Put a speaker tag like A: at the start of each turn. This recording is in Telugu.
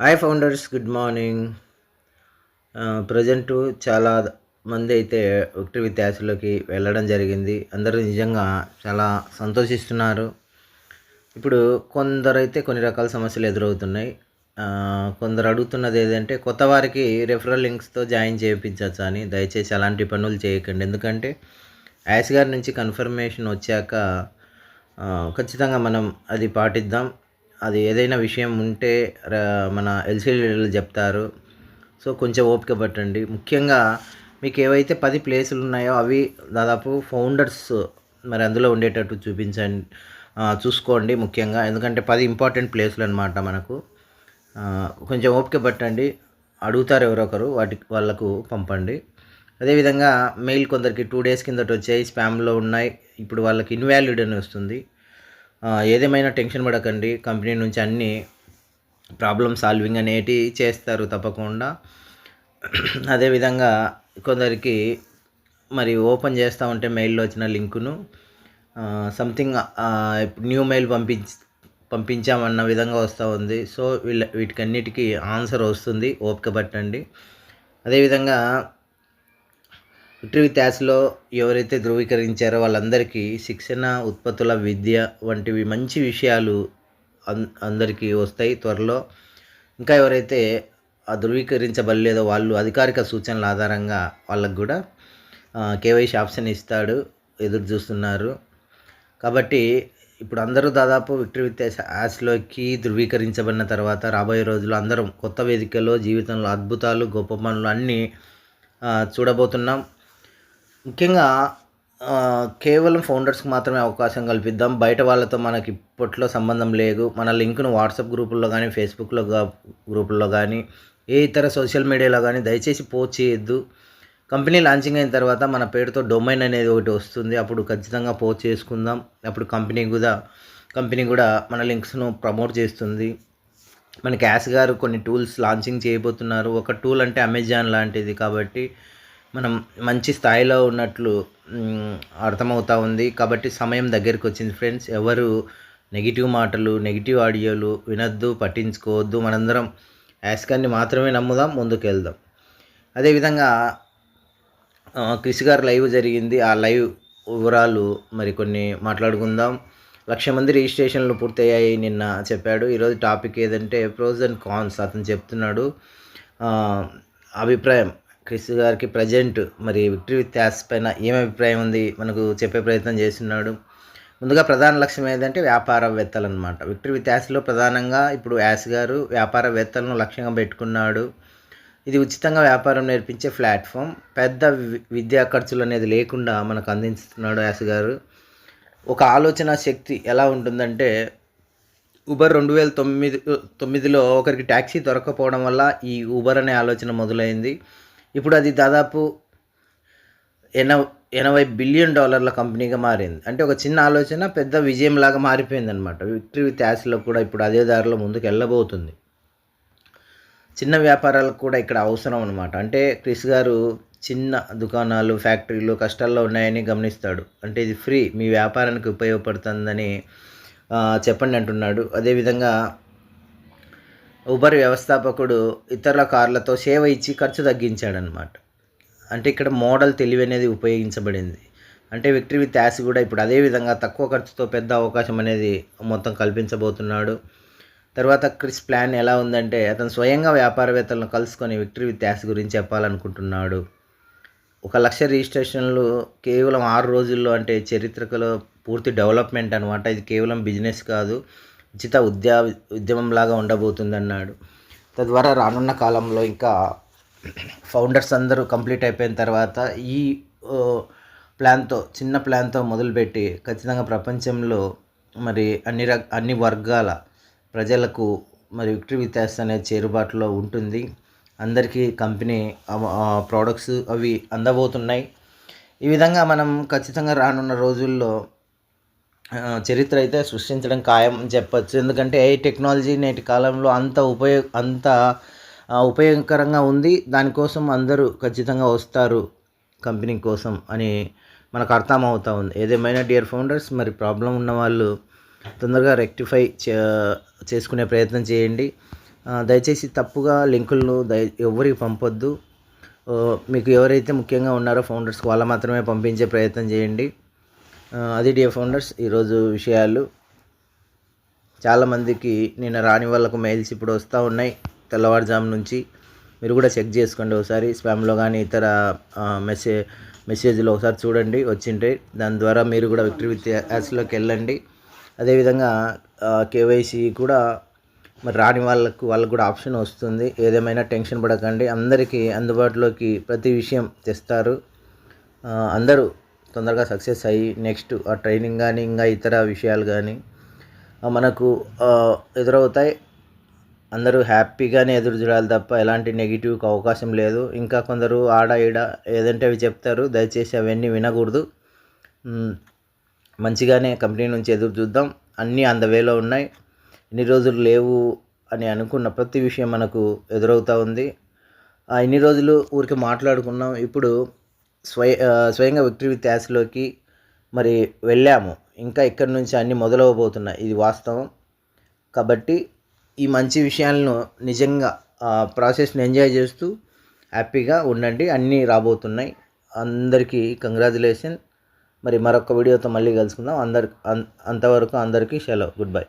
A: Hi founders good morning present చాలా మంది అయితే విక్టరీ విత్యాసలోకి వెళ్ళడం జరిగింది అందరూ నిజంగా చాలా సంతోషిస్తున్నారు ఇప్పుడు కొందరైతే కొన్ని రకాల సమస్యలు ఎదురవుతున్నాయి కొందరు అడుగుతున్నది ఏదంటే కొత్త వారికి రెఫరల్ లింక్స్తో జాయిన్ చేయించవచ్చు అని దయచేసి అలాంటి పనులు చేయకండి ఎందుకంటే యాస్ గారి నుంచి కన్ఫర్మేషన్ వచ్చాక ఖచ్చితంగా మనం అది పాటిద్దాం అది ఏదైనా విషయం ఉంటే మన ఎల్సీడీలు చెప్తారు. సో కొంచెం ఓపిక పట్టండి. ముఖ్యంగా మీకు ఏవైతే పది ప్లేసులు ఉన్నాయో అవి దాదాపు ఫౌండర్స్ మరి అందులో ఉండేటట్టు చూపించండి చూసుకోండి ముఖ్యంగా. ఎందుకంటే పది ఇంపార్టెంట్ ప్లేసులు అనమాట మనకు. కొంచెం ఓపిక పట్టండి. అడుగుతారు ఎవరొకరు వాటి వాళ్ళకు పంపండి. అదేవిధంగా మెయిల్ కొందరికి టూ డేస్ కిందట వచ్చాయి స్పామ్లో ఉన్నాయి. ఇప్పుడు వాళ్ళకి ఇన్వాలిడ్ అని వస్తుంది. ఏదేమైనా టెన్షన్ పడకండి. కంపెనీ నుంచి అన్ని ప్రాబ్లమ్ సాల్వింగ్ అనేటి చేస్తారు తప్పకుండా. అదేవిధంగా కొందరికి మరి ఓపెన్ చేస్తూ ఉంటే మెయిల్లో వచ్చిన లింకును సంథింగ్ న్యూ మెయిల్ పంపించ పంపించామన్న విధంగా వస్తూ ఉంది. సో వీళ్ళ వీటికన్నిటికీ ఆన్సర్ వస్తుంది. ఓపిక పట్టండి. అదేవిధంగా విక్టరీ యాస్లో ఎవరైతే ధృవీకరించారో వాళ్ళందరికీ శిక్షణ ఉత్పత్తుల విద్య వంటివి మంచి విషయాలు అన్ అందరికీ వస్తాయి త్వరలో. ఇంకా ఎవరైతే ఆ ధృవీకరించబడలేదో వాళ్ళు అధికారిక సూచనల ఆధారంగా వాళ్ళకు కూడా కేవైసీ ఆప్షన్ ఇస్తాడు ఎదురు చూస్తున్నారు. కాబట్టి ఇప్పుడు అందరూ దాదాపు విక్టరీ విత్ యాస్లోకి ధృవీకరించబడిన తర్వాత రాబోయే రోజుల్లో అందరం కొత్త వేదికలో జీవితంలో అద్భుతాలు గొప్ప పనులు అన్నీ చూడబోతున్నాం. ముఖ్యంగా కేవలం ఫౌండర్స్కి మాత్రమే అవకాశం కల్పిద్దాం. బయట వాళ్ళతో మనకి ఇప్పట్లో సంబంధం లేదు. మన లింక్ను వాట్సాప్ గ్రూపుల్లో కానీ ఫేస్బుక్లో గ్రూపుల్లో కానీ ఏ ఇతర సోషల్ మీడియాలో కానీ దయచేసి పోస్ట్ చేయొద్దు. కంపెనీ లాంచింగ్ అయిన తర్వాత మన పేరుతో డొమైన్ అనేది ఒకటి వస్తుంది. అప్పుడు ఖచ్చితంగా పోస్ట్ చేసుకుందాం. అప్పుడు కంపెనీ కూడా కంపెనీ కూడా మన లింక్స్ను ప్రమోట్ చేస్తుంది. మన క్యాష్ గారు కొన్ని టూల్స్ లాంచింగ్ చేయబోతున్నారు. ఒక టూల్ అంటే అమెజాన్ లాంటిది కాబట్టి మనం మంచి స్థాయిలో ఉన్నట్లు అర్థమవుతూ అర్థమవుతా ఉంది. కాబట్టి సమయం దగ్గరికి వచ్చింది ఫ్రెండ్స్. ఎవరు నెగిటివ్ మాటలు నెగిటివ్ ఆడియోలు వినొద్దు పట్టించుకోవద్దు. మనందరం యాస్కాన్ని మాత్రమే నమ్ముదాం ముందుకు వెళ్దాం అదేవిధంగా క్రిష్ గారు లైవ్ జరిగింది. ఆ లైవ్ వివరాలు మరి కొన్ని మాట్లాడుకుందాం. లక్ష మంది రిజిస్ట్రేషన్లు పూర్తయ్యాయి నిన్న చెప్పాడు. ఈరోజు టాపిక్ ఏదంటే ప్రోస్ అండ్ కాన్స్ అతను చెప్తున్నాడు. అభిప్రాయం. క్రిస్ గారికి ప్రజెంట్ మరి విక్టరీ విత్ యాస్ పైన ఏం అభిప్రాయం ఉంది? మనకు చెప్పే ప్రయత్నం చేస్తున్నాడు. ముందుగా ప్రధాన లక్ష్యం ఏంటంటే వ్యాపారవేత్తలు అనమాట విక్టరీ విత్ యాస్లో ప్రధానంగా ఇప్పుడు యాస్ గారు వ్యాపారవేత్తలను లక్ష్యంగా పెట్టుకున్నాడు. ఇది ఉచితంగా వ్యాపారం నేర్పించే ప్లాట్ఫామ్ పెద్ద వి- విద్యా ఖర్చులు అనేది లేకుండా మనకు అందిస్తున్నాడు యాస్ గారు. ఒక ఆలోచన శక్తి ఎలా ఉంటుందంటే ఉబర్ రెండు వేల తొమ్మిది తొమ్మిదిలో ఒకరికి ట్యాక్సీ దొరకపోవడం వల్ల ఈ ఉబర్ అనే ఆలోచన మొదలైంది. ఇప్పుడు అది దాదాపు ఎన ఎనభై బిలియన్ డాలర్ల కంపెనీగా మారింది. అంటే ఒక చిన్న ఆలోచన పెద్ద విజయం లాగా మారిపోయింది అనమాట విక్టరీ విత్ యాస్లో కూడా ఇప్పుడు అదే దారిలో ముందుకు వెళ్ళబోతుంది. చిన్న వ్యాపారాలకు కూడా ఇక్కడ అవసరం అనమాట అంటే క్రిస్ గారు చిన్న దుకాణాలు ఫ్యాక్టరీలు కష్టాల్లో ఉన్నాయని గమనిస్తాడు. అంటే ఇది ఫ్రీ మీ వ్యాపారానికి ఉపయోగపడుతుందని చెప్పండి అంటున్నాడు. అదేవిధంగా ఉబర్ వ్యవస్థాపకుడు ఇతరుల కార్లతో సేవ ఇచ్చి ఖర్చు తగ్గించాడనమాట అంటే ఇక్కడ మోడల్ తెలివి అనేది ఉపయోగించబడింది. అంటే విక్టరీ విత్ యాస్ కూడా ఇప్పుడు అదే విధంగా తక్కువ ఖర్చుతో పెద్ద అవకాశం అనేది మొత్తం కల్పించబోతున్నాడు. తర్వాత క్రిస్ ప్లాన్ ఎలా ఉందంటే అతను స్వయంగా వ్యాపారవేత్తలను కలుసుకొని విక్టరీ విత్ యాస్ గురించి చెప్పాలనుకుంటున్నాడు. ఒక లక్ష రిజిస్ట్రేషన్లు కేవలం ఆరు రోజుల్లో అంటే చరిత్రకలో పూర్తి డెవలప్మెంట్ అనమాట ఇది కేవలం బిజినెస్ కాదు. ఉచిత ఉద్యా ఉద్యమంలాగా ఉండబోతుందన్నాడు. తద్వారా రానున్న కాలంలో ఇంకా ఫౌండర్స్ అందరూ కంప్లీట్ అయిపోయిన తర్వాత ఈ ప్లాన్తో చిన్న ప్లాన్తో మొదలుపెట్టి ఖచ్చితంగా ప్రపంచంలో మరి అన్ని రక అన్ని వర్గాల ప్రజలకు మరి విక్టరీ వితాస్ అనే చేరుబాటులో ఉంటుంది. అందరికీ కంపెనీ ప్రోడక్ట్స్ అవి అందబోతున్నాయి. ఈ విధంగా మనం ఖచ్చితంగా రానున్న రోజుల్లో చరిత్ర అయితే సృష్టించడం ఖాయం అని చెప్పచ్చు. ఎందుకంటే ఏ టెక్నాలజీ నేటి కాలంలో అంత ఉపయోగ అంత ఉపయోగకరంగా ఉంది. దానికోసం అందరూ ఖచ్చితంగా వస్తారు కంపెనీ కోసం అని మనకు అర్థమవుతూ ఉంది. ఏదేమైనా డియర్ ఫౌండర్స్ మరి ప్రాబ్లం ఉన్న వాళ్ళు తొందరగా రెక్టిఫై చే చేసుకునే ప్రయత్నం చేయండి. దయచేసి తప్పుగా లింకులను దయ ఎవరికి పంపొద్దు. మీకు ఎవరైతే ముఖ్యంగా ఉన్నారో ఫౌండర్స్కి వాళ్ళ మాత్రమే పంపించే ప్రయత్నం చేయండి. అది డియర్ ఫౌండర్స్ ఈరోజు విషయాలు. చాలామందికి నిన్న రాని వాళ్ళకు మెయిల్స్ ఇప్పుడు వస్తూ ఉన్నాయి. తెల్లవారుజాము నుంచి మీరు కూడా చెక్ చేసుకోండి ఒకసారి. స్పామ్లో కానీ ఇతర మెసేజ్ మెసేజ్లో ఒకసారి చూడండి వచ్చింటే. దాని ద్వారా మీరు కూడా విక్టరీ విత్ యాప్స్లోకి వెళ్ళండి. అదేవిధంగా కేవైసీ కూడా మరి రాని వాళ్ళకు వాళ్ళకు కూడా ఆప్షన్ వస్తుంది. ఏదేమైనా టెన్షన్ పడకండి. అందరికీ అందుబాటులోకి ప్రతి విషయం తెస్తారు. అందరూ తొందరగా సక్సెస్ అయ్యి నెక్స్ట్ ఆ ట్రైనింగ్ కానీ ఇంకా ఇతర విషయాలు కానీ మనకు ఎదురవుతాయి. అందరూ హ్యాపీగానే ఎదురు చూడాలి తప్ప ఎలాంటి నెగిటివ్కి అవకాశం లేదు. ఇంకా కొందరు ఆడ ఈడ ఏదంటే అవి చెప్తారు. దయచేసి అవన్నీ వినకూడదు. మంచిగానే కంపెనీ నుంచి ఎదురు చూద్దాం. అన్నీ అందవేలో ఉన్నాయి. ఇన్ని రోజులు లేవు అని అనుకున్న ప్రతి విషయం మనకు ఎదురవుతూ ఉంది. ఆ ఇన్ని రోజులు ఊరికి మాట్లాడుకున్నాం. ఇప్పుడు స్వయ స్వయంగా విక్టరీ విత్ యాస్లోకి మరి వెళ్ళాము. ఇంకా ఇక్కడి నుంచి అన్నీ మొదలవబోతున్నాయి. ఇది వాస్తవం. కాబట్టి ఈ మంచి విషయాలను నిజంగా ప్రాసెస్ని ఎంజాయ్ చేస్తూ హ్యాపీగా ఉండండి. అన్నీ రాబోతున్నాయి. అందరికీ కంగ్రాచులేషన్. మరి మరొక వీడియోతో మళ్ళీ కలుసుకుందాం. అందరి అంతవరకు అందరికీ సెలవు. Good bye.